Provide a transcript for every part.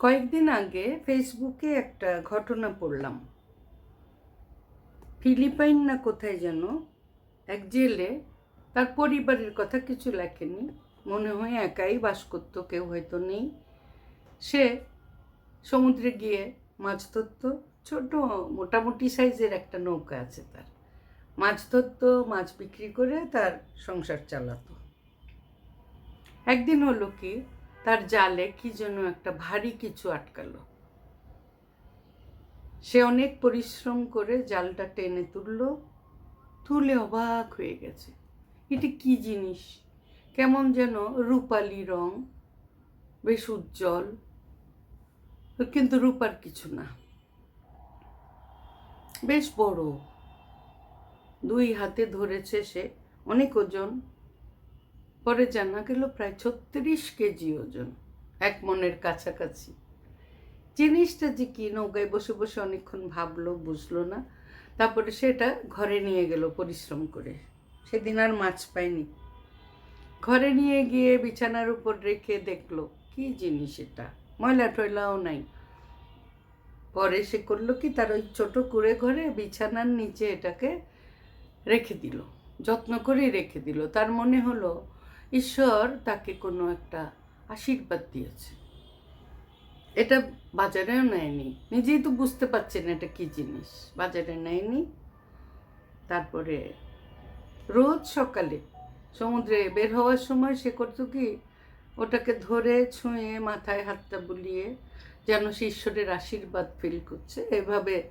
কয়েকদিন আগে ফেসবুকে একটা ঘটনা পড়লাম। ফিলিপাইন না কোথায় যেন এক জেলে তার পরিবারের কথা কিছু লেখেনি। মনে হয় একাই বাস করতো, কেউ হয়তো নেই। সে সমুদ্রে গিয়ে মাছ ধরতো। ছোট, মোটামুটি সাইজের একটা নৌকা আছে তার। মাছ ধরতো, মাছ বিক্রি করে তার সংসার চালাতো। একদিন হলো কি তার জালে কি যেন একটা ভারী কিছু আটকালো। সে অনেক পরিশ্রম করে জালটা টেনে তুললো, তুলে অবাক হয়ে গেছে। এটি কি জিনিস? কেমন যেন রূপালি রং, বেশ উজ্জ্বল। কিন্তু রূপার কিছু না। বেশ বড়। দুই হাতে ধরেছে সে অনেক ওজন। পরে জানা গেল প্রায় ছত্রিশ কেজি ওজন, এক মনের কাছাকাছি। জিনিসটা যে কি নৌকায় বসে বসে অনেকক্ষণ ভাবলো, বুঝলো না। তারপরে সেটা ঘরে নিয়ে গেল পরিশ্রম করে। সেদিন আর মাছ পায়নি। ঘরে নিয়ে গিয়ে বিছানার উপর রেখে দেখল, কি জিনিস এটা? ময়লা টয়লাও নাই। পরে সে করল কি, তার ওই ছোট কুড়ে ঘরে বিছানার নিচে এটাকে রেখে দিল, যত্ন করে রেখে দিল। তার মনে হলো ঈশ্বর তাকে কোনো একটা আশীর্বাদ দিয়েছে। এটা বাজারেও নেয়নি। নিজেই তো বুঝতে পারছেন এটা কি জিনিস। বাজারে নেয়নি। তারপরে রোজ সকালে সমুদ্রে বের হওয়ার সময় সে করতো কি, ওটাকে ধরে ছুঁয়ে মাথায় হাতটা বুলিয়ে যেন সে ঈশ্বরের আশীর্বাদ ফিল করছে। এভাবে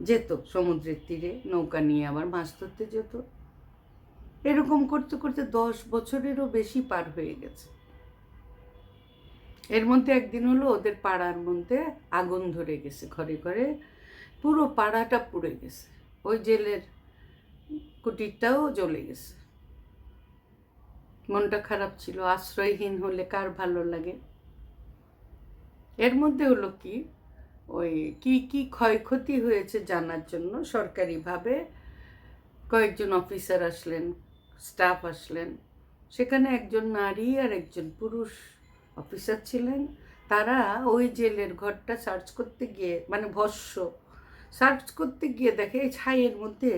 যেত সমুদ্রের তীরে, নৌকা নিয়ে আবার মাছ ধরতে যেত। এরকম করতে করতে দশ বছরেরও বেশি পার হয়ে গেছে। এর মধ্যে একদিন হলো ওদের পাড়ার মধ্যে আগুন ধরে গেছে ঘরে ঘরে, পুরো পাড়াটা পুড়ে গেছে। ওই জেলের কুটিরটাও জ্বলে গেছে। মনটা খারাপ ছিল, আশ্রয়হীন হলে কার ভালো লাগে? এর মধ্যে হলো কি, ওই কি কি ক্ষয়ক্ষতি হয়েছে জানার জন্য সরকারিভাবে কয়েকজন অফিসার আসলেন। স্টাফ আসলেন। সেখানে একজন নারী আর একজন পুরুষ অফিসার ছিলেন। তারা ওই জেলের ঘরটা সার্চ করতে গিয়ে মানে ভস্য সার্চ করতে গিয়ে দেখে এই ছাইয়ের মধ্যে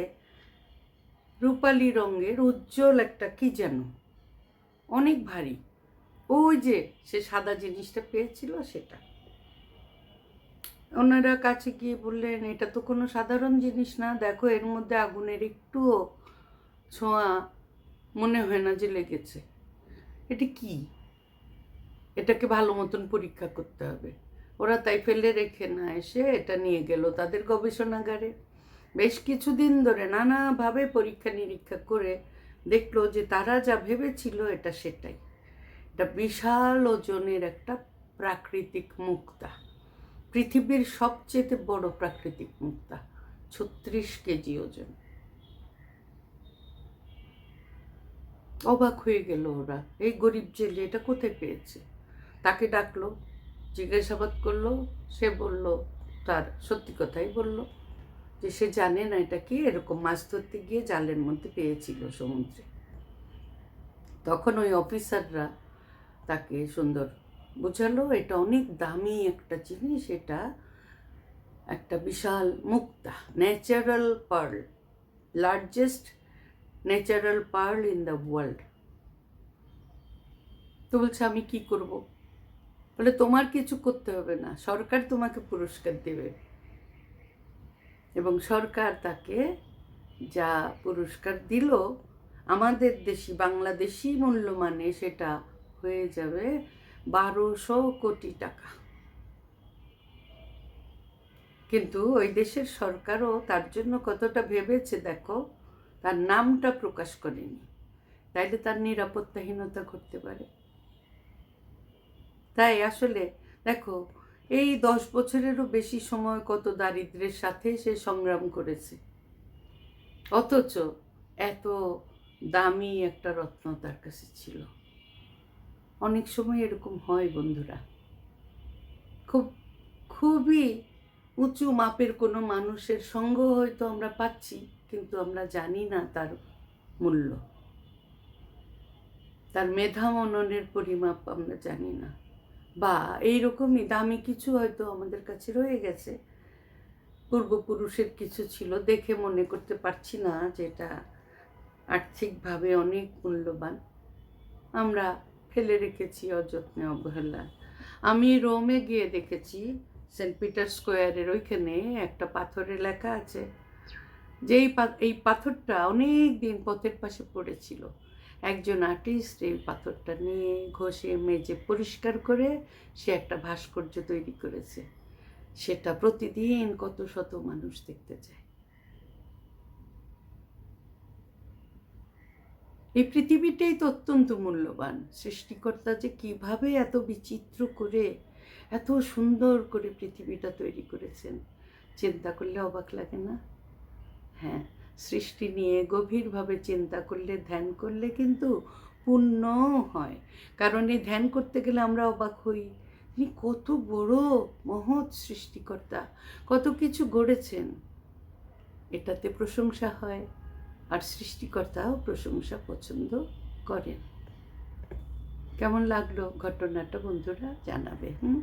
রূপালি রঙের উজ্জ্বল একটা কি যেন, অনেক ভারী। ওই যে সে সাদা জিনিসটা পেয়েছিল সেটা। ওনারা কাছে গিয়ে বললেন, এটা তো কোনো সাধারণ জিনিস না, দেখো এর মধ্যে আগুনের একটুও ছোঁয়া মনে হয় না যে লেগেছে। এটা কি? এটাকে ভালো মতন পরীক্ষা করতে হবে। ওরা তাই ফেলে রেখে না এসে এটা নিয়ে গেল তাদের গবেষণাগারে। বেশ কিছুদিন ধরে নানাভাবে পরীক্ষা নিরীক্ষা করে দেখল যে তারা যা ভেবেছিল এটা সেটাই। এটা বিশাল ওজনের একটা প্রাকৃতিক মুক্তা। পৃথিবীর সবচেয়ে বড় প্রাকৃতিক মুক্তা। ছত্রিশ কেজি ওজন। অবাক হয়ে গেল ওরা। এই গরিব জেলে এটা কোথায় পেয়েছে? তাকে ডাকলো, জিজ্ঞাসাবাদ করল, সে বলল, তার সত্যি কথাই বলল যে সে জানে না এটা কি, এরকম মাছ ধরতে গিয়ে জালের মধ্যে পেয়েছিল সমুদ্রে। তখন ওই অফিসাররা তাকে সুন্দর বোঝালো, এটা অনেক দামি একটা জিনিস, এটা একটা বিশাল মুক্তা, natural pearl largest natural pearl in the world তো বলছে, আমি কি করব? বলে, তোমার কিছু করতে হবে না। সরকার তোমাকে পুরস্কার দেবে। এবং সরকার তাকে যা পুরস্কার দিল, আমাদের দেশি, বাংলাদেশি মূল্য মানে সেটা হয়ে যাবে বারোশো কোটি টাকা। কিন্তু ওই দেশের সরকারও তার জন্য কতটা ভেবেছে, দেখো? তার নামটা প্রকাশ করেনি। তাইলে তার নিরাপত্তাহীনতা ঘটতে পারে। তাই আসলে দেখো, এই দশ বছরেরও বেশি সময় কত দারিদ্রের সাথে সে সংগ্রাম করেছে। অথচ এত দামি একটা রত্ন তার কাছে ছিল। অনেক সময় এরকম হয় বন্ধুরা। খুব, খুবই উঁচু মাপের কোনো মানুষের সঙ্গ হয়তো আমরা পাচ্ছি। কিন্তু আমরা জানি না তার মূল্য। তার মেধা মননের পরিমাপ আমরা জানি না। বা এইরকমই দামি কিছু হয়তো আমাদের কাছে রয়ে গেছে। পূর্বপুরুষের কিছু ছিল, দেখে মনে করতে পারছি না যে এটা আর্থিকভাবে অনেক মূল্যবান। আমরা ফেলে রেখেছি অযত্নে অবহেলা। আমি রোমে গিয়ে দেখেছি সেন্ট পিটার স্কোয়ারের ওইখানে একটা পাথরে লেখা আছে পা- এই পাথরটা অনেক দিন পথের পাশে পড়েছিল। একজন আর্টিস্ট এই পাথরটা নিয়ে ঘষে, মেজে, পরিষ্কার করে সে একটা ভাস্কর্য তৈরি করেছে। সেটা প্রতিদিন কত শত মানুষ দেখতে যায় এই পৃথিবীটাই তো অত্যন্ত মূল্যবান। সৃষ্টিকর্তা যে কীভাবে এত বিচিত্র করে, এত সুন্দর করে পৃথিবীটা তৈরি করেছেন, চিন্তা করলে অবাক লাগে না? হ্যাঁ সৃষ্টি নিয়ে গভীরভাবে চিন্তা করলে, ধ্যান করলে কিন্তু পুণ্য হয়। কারণ এই ধ্যান করতে গেলে আমরা অবাক হই। তিনি কত বড়, মহৎ সৃষ্টিকর্তা, কত কিছু গড়েছেন। এটাতে প্রশংসা হয়, আর সৃষ্টিকর্তাও প্রশংসা পছন্দ করেন। কেমন লাগল ঘটনাটা বন্ধুরা জানাবে, হুম?